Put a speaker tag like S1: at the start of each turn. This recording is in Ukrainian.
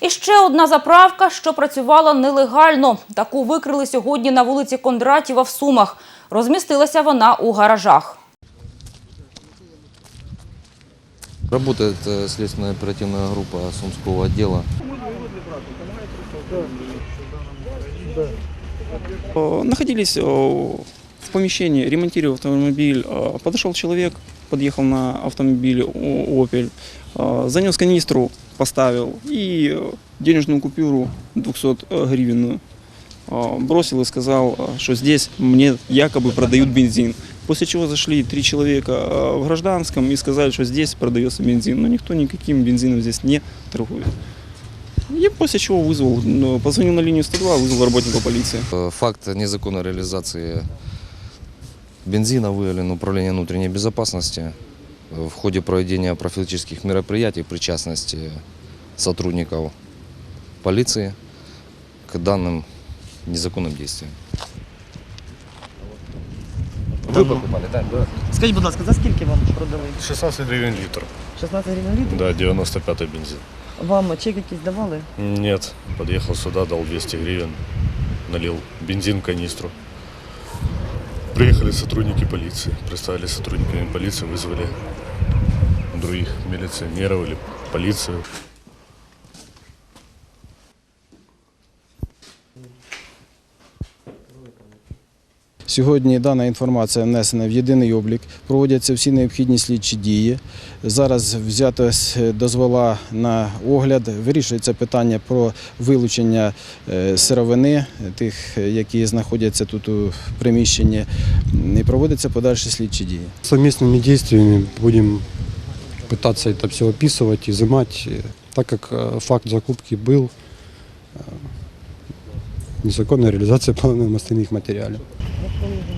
S1: І ще одна заправка, що працювала нелегально. Таку викрили сьогодні на вулиці Кондратєва в Сумах. Розмістилася вона у гаражах.
S2: Работает э, следственная оперативная группа Сумского отдела.
S3: Э, Находились э, в помещении, ремонтировал автомобиль. Э, Подошел человек, подъехал на автомобиле «О- Opel, э, занес канистру, поставил и э, денежную купюру 200 гривенную э, бросил и сказал, э, что здесь мне якобы продают бензин. После чего зашли три человека э, в гражданском и сказали, что здесь продается бензин. Но никто никаким бензином здесь не торгует. И после чего вызвал, ну, позвонил на линию 102, вызвал работника полиции.
S2: Э, Факт незаконной реализации бензина выявлен Управление внутренней безопасности э, в ходе проведения профилактических мероприятий при частности сотрудников полиции к данным незаконным действиям. Вы покупали, да?
S4: Скажіть, будь ласка, за скільки вам продали?
S5: 16 гривен литр.
S4: 16 гривень літр?
S5: Да, 95-й бензин.
S4: Вам чек якийсь давали?
S5: Нет, подъехал сюда, дал 200 гривен, налил бензин в канистру. Приехали сотрудники полиции, представили сотрудниками полиции, вызвали других милиционеров или полицию.
S6: Сьогодні дана інформація внесена в єдиний облік, проводяться всі необхідні слідчі дії. Зараз взято з дозвола на огляд, вирішується питання про вилучення е, сировини, тих, які знаходяться тут у приміщенні, і проводяться подальші слідчі дії.
S7: Совместными действиями будем пытаться это все описывать, изымать, э, так как э, факт закупки был, э, незаконная реализация половины остальных материалов.
S4: Thank you.